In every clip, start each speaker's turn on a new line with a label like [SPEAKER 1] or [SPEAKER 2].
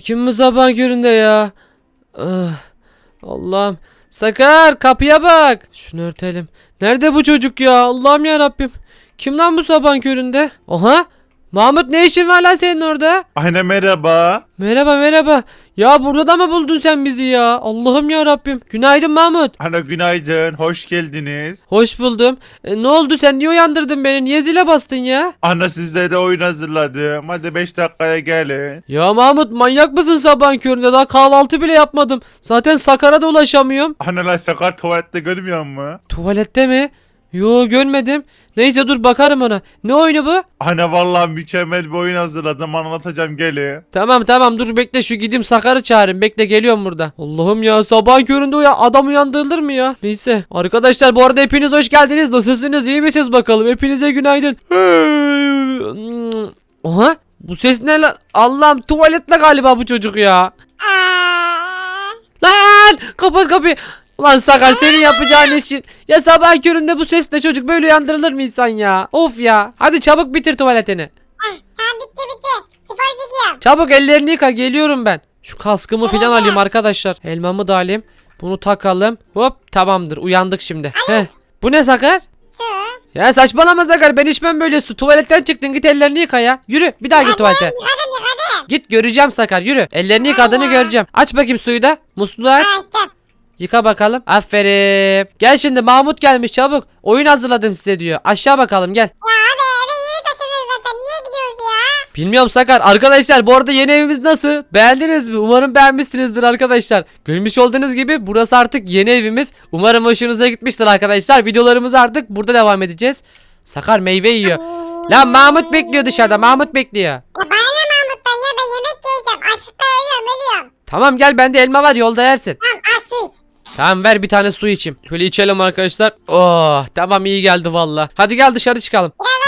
[SPEAKER 1] kim bu sabah köründe ya? Ah, Allah'ım. Sakar kapıya bak. Şunu örtelim. Nerede bu çocuk ya? Allah'ım ya Rabbim. Kim lan bu sabah köründe? Oha. Mahmut ne işin var lan senin orada?
[SPEAKER 2] Anne merhaba.
[SPEAKER 1] Merhaba merhaba. Ya burada da mı buldun sen bizi ya? Allah'ım ya Rabbim. Günaydın Mahmut.
[SPEAKER 2] Anne günaydın. Hoş geldiniz.
[SPEAKER 1] Hoş buldum. E, ne oldu sen niye uyandırdın beni? Niye zile bastın ya?
[SPEAKER 2] Anne sizlere de oyun hazırladım. Hadi 5 dakikaya gelin.
[SPEAKER 1] Ya Mahmut manyak mısın sabahın köründe? Daha kahvaltı bile yapmadım. Zaten Sakar'a da ulaşamıyorum.
[SPEAKER 2] Anne lan sakar tuvalette görmüyor musun?
[SPEAKER 1] Tuvalette mi? Yo görmedim. Neyse dur bakarım ona. Ne oyunu bu?
[SPEAKER 2] Anne vallahi mükemmel bir oyun hazırladım. Anlatacağım gelin.
[SPEAKER 1] Tamam tamam dur bekle şu gideyim Sakar'ı çağırayım. Bekle geliyorum burada. Allah'ım ya sabahın köründe uya adam uyandırılır mı ya? Neyse. Arkadaşlar bu arada hepiniz hoş geldiniz. Nasılsınız? İyi misiniz bakalım? Hepinize günaydın. Oha. Bu ses ne lan? Allah'ım tuvaletle galiba bu çocuk ya. Lan kapat kapıyı. Lan Sakar senin yapacağın işin. Ya sabah köründe bu sesle çocuk böyle uyandırılır mı insan ya? Of ya. Hadi çabuk bitir tuvaletini.
[SPEAKER 3] Tamam bitti bitti. Çekiyorum.
[SPEAKER 1] Çabuk ellerini yıka geliyorum ben. Şu kaskımı falan alayım arkadaşlar. Elmamı da alayım. Bunu takalım. Hop tamamdır uyandık şimdi. Heh. Bu ne Sakar?
[SPEAKER 3] Su.
[SPEAKER 1] Ya saçmalama Sakar ben içmem böyle su. Tuvaletten çıktın git ellerini yıka ya. Yürü bir daha git tuvalete.
[SPEAKER 3] Yıkadım yıkadım.
[SPEAKER 1] Git göreceğim Sakar yürü. Ellerini yıkadığını göreceğim. Aç bakayım suyu da. Musluğu aç.
[SPEAKER 3] Ha işte.
[SPEAKER 1] Yıka bakalım. Aferin. Gel şimdi Mahmut gelmiş çabuk. Oyun hazırladım size diyor. Aşağı bakalım gel.
[SPEAKER 3] Ya abi eve yeni taşındınız zaten. Niye gidiyoruz ya?
[SPEAKER 1] Bilmiyorum Sakar. Arkadaşlar bu arada yeni evimiz nasıl? Beğendiniz mi? Umarım beğenmişsinizdir arkadaşlar. Görmüş olduğunuz gibi burası artık yeni evimiz. Umarım hoşunuza gitmiştir arkadaşlar. Videolarımız artık burada devam edeceğiz. Sakar meyve yiyor. Lan Mahmut bekliyor dışarıda. Mahmut bekliyor.
[SPEAKER 3] Ya bana ne Mahmut'tan ya ben yemek yiyeceğim. Açlıktan ölüyorum ölüyorum.
[SPEAKER 1] Tamam gel bende elma var yolda yersin.
[SPEAKER 3] Tamam al su iç.
[SPEAKER 1] Tamam ver bir tane su içeyim. Şöyle içelim arkadaşlar. Oh tamam iyi geldi valla. Hadi gel dışarı çıkalım.
[SPEAKER 3] Birazdan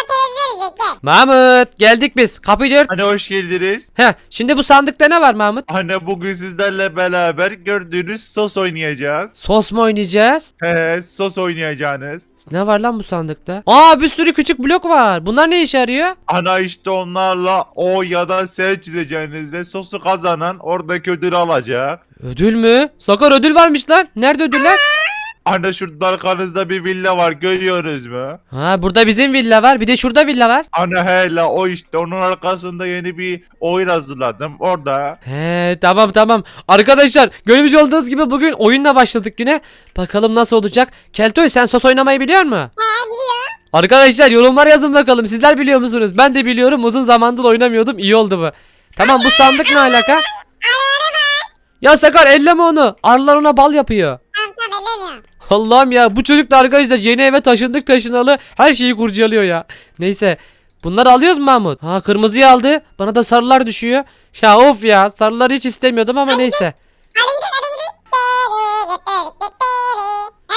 [SPEAKER 3] gel.
[SPEAKER 1] Mahmut geldik biz. Kapıyı dört.
[SPEAKER 2] Anne hoş geldiniz.
[SPEAKER 1] Heh şimdi bu sandıkta ne var Mahmut?
[SPEAKER 2] Anne bugün sizlerle beraber gördüğünüz sos oynayacağız.
[SPEAKER 1] Sos mu oynayacağız?
[SPEAKER 2] He sos oynayacaksınız.
[SPEAKER 1] Ne var lan bu sandıkta? Aa bir sürü küçük blok var. Bunlar ne işe yarıyor?
[SPEAKER 2] Ana işte onlarla o ya da S çizeceğiniz ve sosu kazanan oradaki ödülü alacak.
[SPEAKER 1] Ödül mü? Sakar ödül varmış lan. Nerede ödüller?
[SPEAKER 2] Anne şurada arkanızda bir villa var görüyoruz mu?
[SPEAKER 1] Ha burada bizim villa var. Bir de şurada villa var.
[SPEAKER 2] Anne hele o işte onun arkasında yeni bir oyun hazırladım orada.
[SPEAKER 1] He tamam tamam. Arkadaşlar görmüş olduğunuz gibi bugün oyunla başladık güne. Bakalım nasıl olacak. Keltoy sen sos oynamayı biliyor musun?
[SPEAKER 3] He biliyor.
[SPEAKER 1] Arkadaşlar yorumlar yazın bakalım. Sizler biliyor musunuz? Ben de biliyorum. Uzun zamandır oynamıyordum. İyi oldu bu. Tamam bu sandık ne alaka? Ya Sakar elleme onu. Arılar ona bal yapıyor. Allah'ım ya bu çocuk da arkadaşlar yeni eve taşındık taşınalı her şeyi kurcalıyor ya. Neyse bunları alıyoruz mu Mahmut? Ha kırmızıyı aldı bana da sarılar düşüyor. Ya of ya sarıları hiç istemiyordum ama neyse.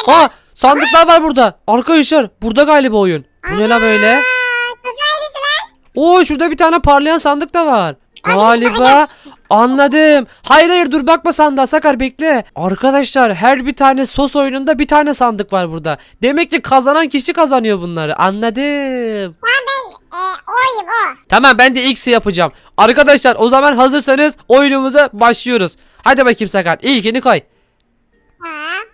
[SPEAKER 1] Ha sandıklar var burada. Arkadaşlar burada galiba oyun. Bu ne la böyle?
[SPEAKER 3] Aa.
[SPEAKER 1] Oo şurada bir tane parlayan sandık da var. Galiba anladım. Hayır hayır dur bakma sandığa Sakar bekle. Arkadaşlar her bir tane sos oyununda bir tane sandık var burada. Demek ki kazanan kişi kazanıyor bunları. Anladım.
[SPEAKER 3] Tamam ben e, oyum o.
[SPEAKER 1] Tamam ben de X'i yapacağım. Arkadaşlar o zaman hazırsanız oyunumuza başlıyoruz. Hadi bakayım Sakar. İlkini koy.
[SPEAKER 3] Tamam.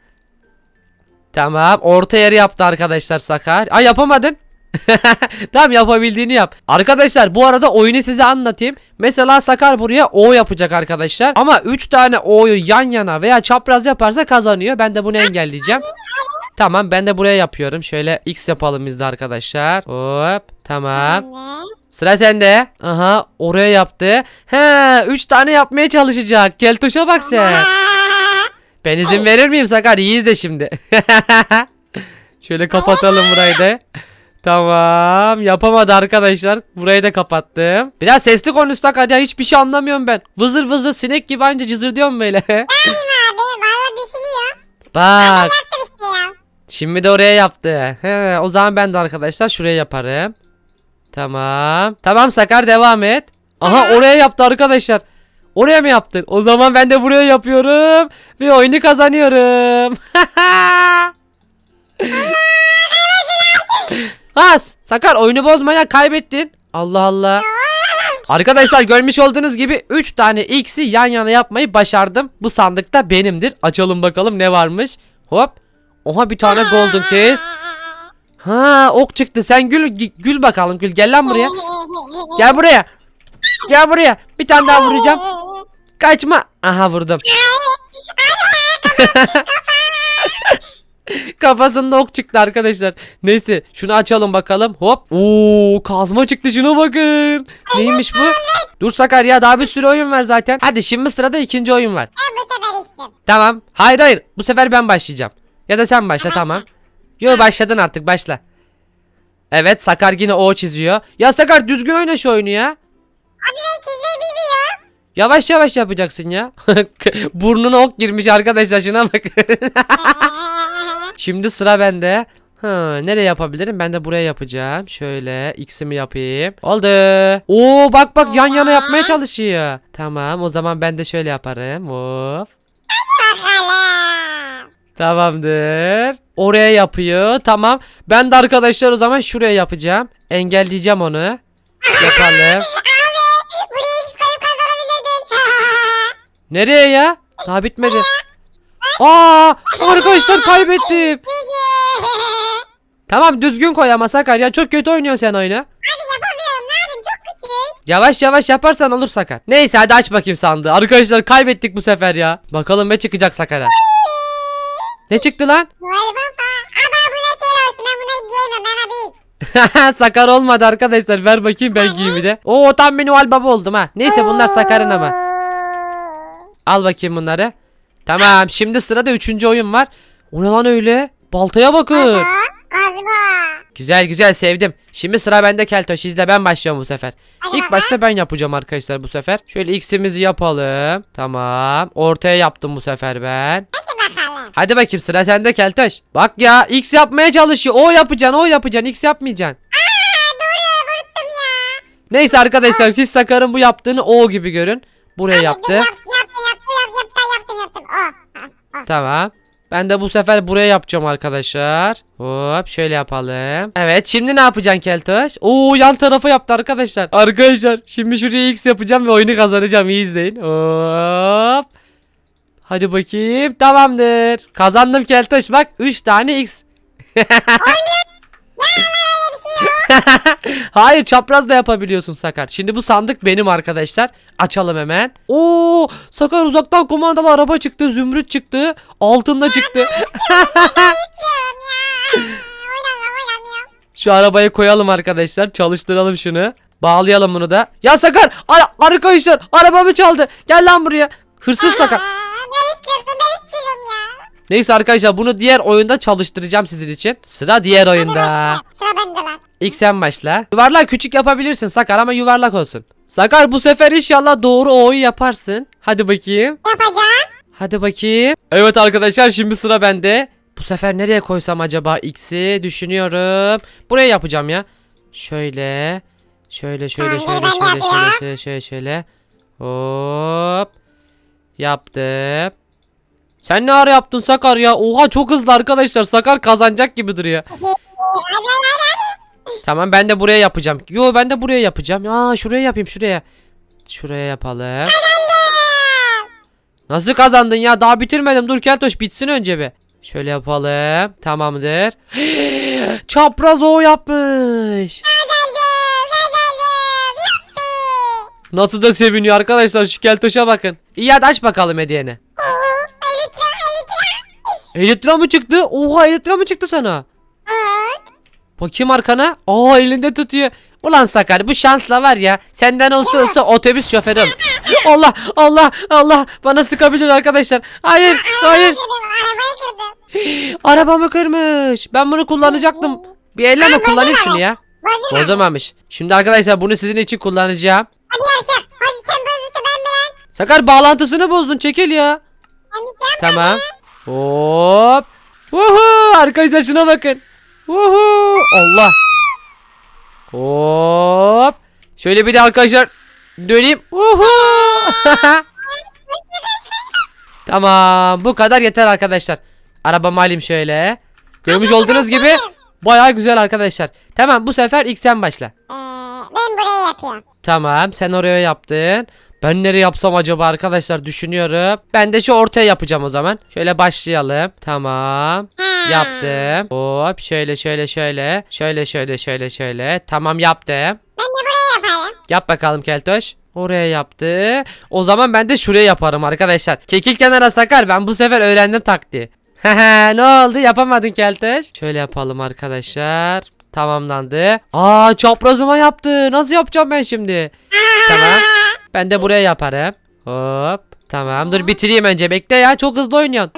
[SPEAKER 1] Tamam orta yeri yaptı arkadaşlar Sakar. Ay yapamadın. tamam yapabildiğini yap. Arkadaşlar bu arada oyunu size anlatayım. Mesela Sakar buraya O yapacak arkadaşlar. Ama 3 tane O'yu yan yana veya çapraz yaparsa kazanıyor. Ben de bunu engelleyeceğim. Tamam ben de buraya yapıyorum. Şöyle X yapalım biz de arkadaşlar. Hop tamam. Sıra sende. Aha oraya yaptı. He 3 tane yapmaya çalışacak. Keltoş'a bak sen. Ben izin verir miyim Sakar? İyi izle şimdi. Şöyle kapatalım burayı da. Tamam yapamadı arkadaşlar. Burayı da kapattım. Biraz sesli konuş Sakar ya hiçbir şey anlamıyorum ben. Vızır vızır sinek gibi anca cızır diyorum böyle.
[SPEAKER 3] Benim abi valla düşünüyor.
[SPEAKER 1] Bak
[SPEAKER 3] Yaptım işte ya.
[SPEAKER 1] şimdi de oraya yaptı. He, o zaman ben de arkadaşlar şuraya yaparım. Tamam. Tamam Sakar devam et. Aha oraya yaptı arkadaşlar. Oraya mı yaptın? O zaman ben de buraya yapıyorum. Ve oyunu kazanıyorum. ha Sakar oyunu bozmayan kaybettin. Allah Allah. Arkadaşlar görmüş olduğunuz gibi 3 tane X'i yan yana yapmayı başardım. Bu sandıkta benimdir. Açalım bakalım ne varmış. Hop. Oha bir tane golden case. Ha ok çıktı. Sen gül gül bakalım gül. Gel lan buraya. Gel buraya. Gel buraya. Bir tane daha vuracağım. Kaçma. Aha vurdum. Kafasında ok çıktı arkadaşlar. Neyse şunu açalım bakalım. Hop. Oo kazma çıktı şuna bakın. Neymiş bu? Dur Sakar ya daha bir sürü oyun var zaten. Hadi şimdi sırada ikinci oyun var.
[SPEAKER 3] Bu sefer.
[SPEAKER 1] Tamam. Hayır hayır. Bu sefer ben başlayacağım. Ya da sen başla tamam. Yo başladın artık başla. Evet Sakar yine O çiziyor. Ya Sakar düzgün oyna şu oyunu ya.
[SPEAKER 3] Abi ben çizmeyi bilmiyorum.
[SPEAKER 1] Yavaş yavaş yapacaksın ya. Burnuna ok girmiş arkadaşlar şuna bakın. Şimdi sıra bende. Ha, nereye yapabilirim? Ben de buraya yapacağım. Şöyle x'imi yapayım. Oldu. Oo bak bak yan yana yapmaya çalışıyor. Tamam o zaman ben de şöyle yaparım. Hop. Tamamdır. Oraya yapıyor. Tamam. Ben de arkadaşlar o zaman şuraya yapacağım. Engelleyeceğim onu. Yapalım. Nereye ya? Daha bitmedi. Aa, arkadaşlar kaybettim. Tamam düzgün koy ama Sakar ya çok kötü oynuyorsun sen oyunu.
[SPEAKER 3] Abi yapamıyorum ne yapayım çok küçük.
[SPEAKER 1] Yavaş yavaş yaparsan olur Sakar. Neyse hadi aç bakayım sandığı. Arkadaşlar kaybettik bu sefer ya. Bakalım ne çıkacak Sakar'a. Ne çıktı lan?
[SPEAKER 3] Şey.
[SPEAKER 1] Sakar olmadı arkadaşlar. Ver bakayım ben giyeyim bir de. Oo tam bir Noel Baba oldum ha. Neyse bunlar Sakar'ın ama. Al bakayım bunları. Tamam şimdi sırada üçüncü oyun var. O ne lan öyle? Baltaya bakın. Güzel güzel sevdim. Şimdi sıra bende Keltoş izle ben başlıyorum bu sefer. İlk başta ben yapacağım arkadaşlar bu sefer. Şöyle x'imizi yapalım. Tamam. Ortaya yaptım bu sefer ben.
[SPEAKER 3] Hadi
[SPEAKER 1] bakayım sıra sende Keltoş. Bak ya x yapmaya çalışıyor. O yapacaksın o yapacaksın x yapmayacaksın. Neyse arkadaşlar siz Sakar'ın bu yaptığını o gibi görün. Buraya yaptı.
[SPEAKER 3] dur, Yap, Oh.
[SPEAKER 1] Tamam. Ben de bu sefer buraya yapacağım arkadaşlar. Hop şöyle yapalım. Evet şimdi ne yapacaksın Keltoş? Oo yan tarafa yaptı arkadaşlar. Arkadaşlar şimdi şuraya x yapacağım ve oyunu kazanacağım. İyi izleyin. Hop. Hadi bakayım. Tamamdır. Kazandım Keltoş bak 3 tane x. Hayır çapraz da yapabiliyorsun Sakar. Şimdi bu sandık benim arkadaşlar. Açalım hemen. Oo Sakar uzaktan kumandalı araba çıktı. Zümrüt çıktı. Altında çıktı. Şu arabayı koyalım arkadaşlar. Çalıştıralım şunu. Bağlayalım bunu da. Ya Sakar ara- arkadaşlar arabamı çaldı. Gel lan buraya. Hırsız Sakar. Neyse arkadaşlar bunu diğer oyunda çalıştıracağım sizin için. Sıra diğer oyunda.
[SPEAKER 3] Sıra bende lan.
[SPEAKER 1] İlk sen başla. Yuvarlak küçük yapabilirsin Sakar ama yuvarlak olsun. Sakar bu sefer inşallah doğru o'yu yaparsın. Hadi bakayım.
[SPEAKER 3] Yapacağım.
[SPEAKER 1] Hadi bakayım. Evet arkadaşlar şimdi sıra bende. Bu sefer nereye koysam acaba X'i düşünüyorum. Buraya yapacağım ya. Şöyle. Şöyle şöyle şöyle şöyle şöyle şöyle şöyle şöyle. Hop. Yaptım. Sen ne ara yaptın Sakar ya? Oha çok hızlı arkadaşlar. Sakar kazanacak gibi duruyor.
[SPEAKER 3] Hadi.
[SPEAKER 1] Tamam ben de buraya yapacağım. Yo ben de buraya yapacağım. Ya şuraya yapayım şuraya. Şuraya yapalım. Nasıl kazandın ya? Daha bitirmedim. Dur Keltoş bitsin önce bir. Şöyle yapalım. Tamamdır. Çapraz o yapmış. Nasıl da seviniyor arkadaşlar şu Keltoş'a bakın. İyi hadi aç bakalım hediyeni.
[SPEAKER 3] Oo, Elitra elitra.
[SPEAKER 1] Elitra mı çıktı? Oha elitra mı çıktı sana? Bakayım arkana. Aa elinde tutuyor. Ulan Sakar bu şansla var ya. Senden olsa olsa otobüs şoförü ol. Allah Allah Allah bana sıkabilir arkadaşlar. Hayır hayır. Arabamı kırmış. Ben bunu kullanacaktım. Bir elle mi kullanayım şunu ya? Bozamamış. Şimdi arkadaşlar bunu sizin için kullanacağım. Sakar bağlantısını bozdun çekil ya. Tamam. Hop. Vuhu arkadaşlar şuna bakın. Vuhu. Allah. Hop. Şöyle bir de arkadaşlar döneyim. Vuhu. tamam bu kadar yeter arkadaşlar. Arabamı alayım şöyle. Görmüş olduğunuz gibi bayağı güzel arkadaşlar. Tamam bu sefer ilk sen başla.
[SPEAKER 3] Ee, ben burayı yapıyorum.
[SPEAKER 1] Tamam sen oraya yaptın. Ben nereye yapsam acaba arkadaşlar düşünüyorum. Ben de şu ortaya yapacağım o zaman. Şöyle başlayalım. Tamam.
[SPEAKER 3] Ha.
[SPEAKER 1] Yaptım. Hop şöyle şöyle şöyle. Şöyle şöyle şöyle şöyle. Tamam yaptım.
[SPEAKER 3] Ben de buraya yaparım.
[SPEAKER 1] Yap bakalım Keltoş. Oraya yaptı. O zaman ben de şuraya yaparım arkadaşlar. Çekil kenara sakar. Ben bu sefer öğrendim taktiği. Ne oldu yapamadın Keltoş. Şöyle yapalım arkadaşlar. Tamamlandı. Aa çaprazıma yaptı. Nasıl yapacağım ben şimdi? Tamam. Ben de buraya yaparım. Hop. Tamam dur bitireyim önce bekle ya çok hızlı oynuyorsun.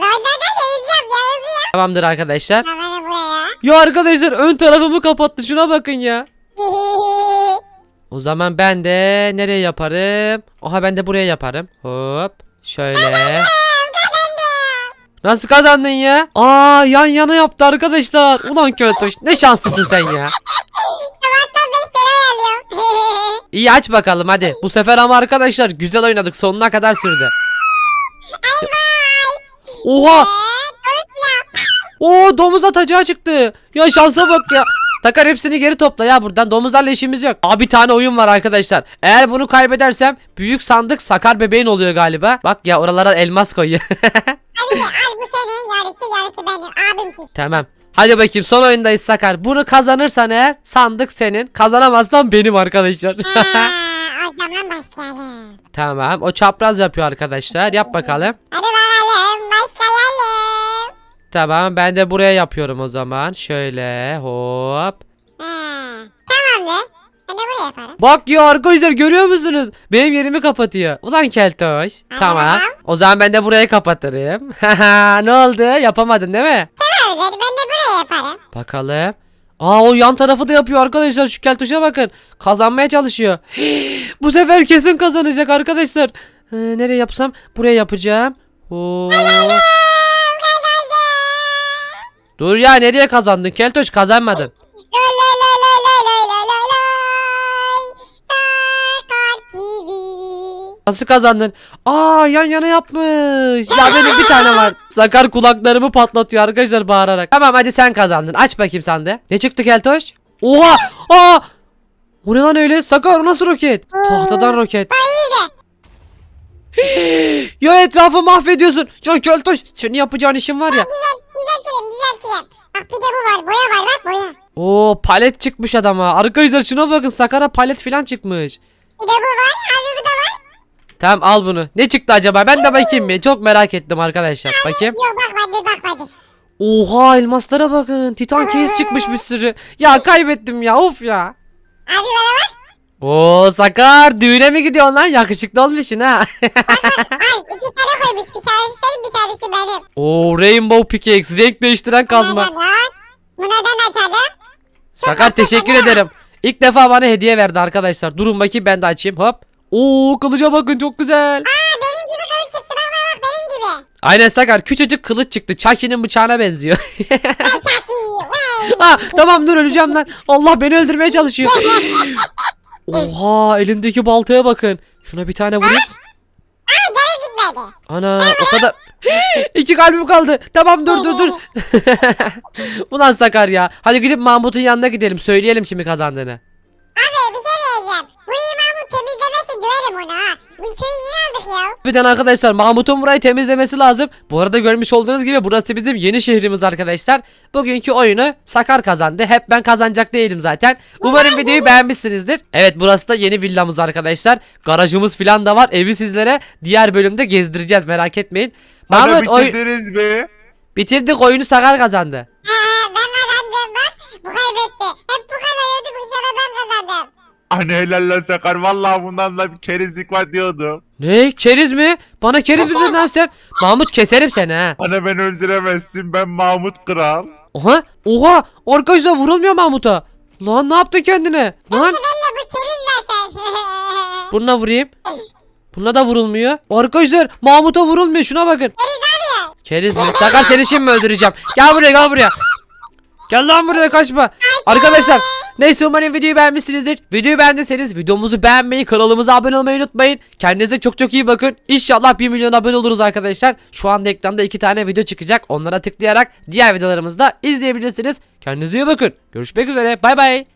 [SPEAKER 1] Tamamdır arkadaşlar.
[SPEAKER 3] Buraya.
[SPEAKER 1] Ya arkadaşlar ön tarafımı kapattı şuna bakın ya. O zaman ben de nereye yaparım? Oha ben de buraya yaparım. Hop. Şöyle. Nasıl kazandın ya? Aa yan yana yaptı arkadaşlar. Ulan kötüş ne şanslısın sen ya. İyi aç bakalım hadi. Bu sefer ama arkadaşlar güzel oynadık sonuna kadar sürdü. Oha. Oo domuz atacağı çıktı. Ya şansa bak ya. Takar hepsini geri topla ya buradan domuzlarla işimiz yok. Aa bir tane oyun var arkadaşlar. Eğer bunu kaybedersem büyük sandık sakar bebeğin oluyor galiba. Bak ya oralara elmas koyuyor.
[SPEAKER 3] Ya, al bu senin yarısı yarısı benim abimsiz.
[SPEAKER 1] tamam. Hadi bakayım son oyundayız Sakar. Bunu kazanırsan eğer sandık senin. Kazanamazsan benim arkadaşlar.
[SPEAKER 3] Ha, o zaman başlayalım.
[SPEAKER 1] tamam. O çapraz yapıyor arkadaşlar. Yap bakalım.
[SPEAKER 3] Hadi.
[SPEAKER 1] Tamam ben de buraya yapıyorum o zaman. Şöyle hop.
[SPEAKER 3] Ha, tamamdır. Ben de buraya yaparım.
[SPEAKER 1] Bak ya arkadaşlar görüyor musunuz? Benim yerimi kapatıyor. Ulan keltoş.
[SPEAKER 3] Hadi
[SPEAKER 1] Tamam. O zaman ben de burayı kapatırım. Ne oldu? Yapamadın değil mi?
[SPEAKER 3] Tamamdır ben de buraya yaparım.
[SPEAKER 1] Bakalım. Aa o yan tarafı da yapıyor arkadaşlar. Şu keltoşa bakın. Kazanmaya çalışıyor. Bu sefer kesin kazanacak arkadaşlar. Ee, nereye yapsam? Buraya yapacağım. Oo. Dur ya nereye kazandın? Keltoş kazanmadın. Nasıl kazandın? Aa yan yana yapmış. Ya benim bir tane var. Sakar kulaklarımı patlatıyor arkadaşlar bağırarak. Tamam hadi sen kazandın. Aç bakayım sen de. Ne çıktı Keltoş? Oha! Aa! Bu ne lan öyle? Sakar nasıl roket? Tahtadan roket. ya etrafı mahvediyorsun. Ya Keltoş senin yapacağın işin var ya.
[SPEAKER 3] Bak bir de bu var boya var bak boya.
[SPEAKER 1] Oo palet çıkmış adama. Arkadaşlar şuna bakın Sakar'a palet falan çıkmış.
[SPEAKER 3] Bir de bu var abi bu da var.
[SPEAKER 1] Tamam al bunu. Ne çıktı acaba? Ben de bakayım bir. Çok merak ettim arkadaşlar. Bakayım.
[SPEAKER 3] Yok bakmadır bakmadır.
[SPEAKER 1] Oha elmaslara bakın. Titan case çıkmış bir sürü. Ya kaybettim ya of ya.
[SPEAKER 3] Abi bana bak.
[SPEAKER 1] Oo Sakar düğüne mi gidiyorsun lan? Yakışıklı olmuşsun ha.
[SPEAKER 3] Al iki tane koymuş. Bir tanesi senin bir tanesi benim.
[SPEAKER 1] Oo Rainbow Pickaxe renk değiştiren kazma.
[SPEAKER 3] Bunlardan var. Bunlardan açalım.
[SPEAKER 1] Sakar teşekkür ederim. İlk defa bana hediye verdi arkadaşlar. Durun bakayım ben de açayım hop. Oo kılıca bakın çok güzel.
[SPEAKER 3] Aa benim gibi kılıç çıktı. Bak bak bak benim gibi.
[SPEAKER 1] Aynen Sakar küçücük kılıç çıktı. Chucky'nin bıçağına benziyor.
[SPEAKER 3] Vay çaki. Vay.
[SPEAKER 1] Ha tamam dur öleceğim lan. Allah beni öldürmeye çalışıyor. Oha elimdeki baltaya bakın. Şuna bir tane vurayım.
[SPEAKER 3] Aa canım gitmedi.
[SPEAKER 1] Ana o kadar. İki kalbim kaldı. Tamam dur dur dur. Ulan Sakar ya. Hadi gidip Mahmut'un yanına gidelim. Söyleyelim kimi kazandığını.
[SPEAKER 3] Abi bir şey diyeceğim. Bu imamı temizlemesin döverim onu ha. Bu köyü.
[SPEAKER 1] Birden arkadaşlar Mahmut'un burayı temizlemesi lazım. Bu arada görmüş olduğunuz gibi burası bizim yeni şehrimiz arkadaşlar. Bugünkü oyunu Sakar kazandı. Hep ben kazanacak değilim zaten. Umarım videoyu beğenmişsinizdir. Evet burası da yeni villamız arkadaşlar. Garajımız falan da var. Evi sizlere diğer bölümde gezdireceğiz merak etmeyin.
[SPEAKER 2] Hadi
[SPEAKER 1] Mahmut oy
[SPEAKER 2] bitirdiniz mi?
[SPEAKER 1] bitirdik oyunu Sakar kazandı.
[SPEAKER 3] Ha ben kazandım bak. Bu kaybetti. Hep bu kazanıyordu bu sefer ben
[SPEAKER 2] Anne helaller sakar. Vallahi bundan da bir kerizlik var diyordum.
[SPEAKER 1] Ne? Keriz mi? Bana keriz mi dedin lan sen? Mahmut keserim seni ha.
[SPEAKER 2] Anne beni öldüremezsin. Ben Mahmut Kral.
[SPEAKER 1] Oha! Oha! Arkadaşlar vurulmuyor Mahmut'a. Lan ne yaptı kendine? Lan
[SPEAKER 3] Benimle bu çeriz zaten.
[SPEAKER 1] bununla vurayım. Bununla da vurulmuyor. Arkadaşlar Mahmut'a vurulmuyor şuna bakın. Keriz mi? Sakar seni şimdi mi öldüreceğim? Gel buraya gel buraya. Gel lan buraya kaçma. Arkadaşlar neyse umarım videoyu beğenmişsinizdir. Videoyu beğendiyseniz videomuzu beğenmeyi, kanalımıza abone olmayı unutmayın. Kendinize çok çok iyi bakın. İnşallah 1 milyon abone oluruz arkadaşlar. Şu anda ekranda 2 tane video çıkacak. Onlara tıklayarak diğer videolarımızı da izleyebilirsiniz. Kendinize iyi bakın. Görüşmek üzere. Bay bay.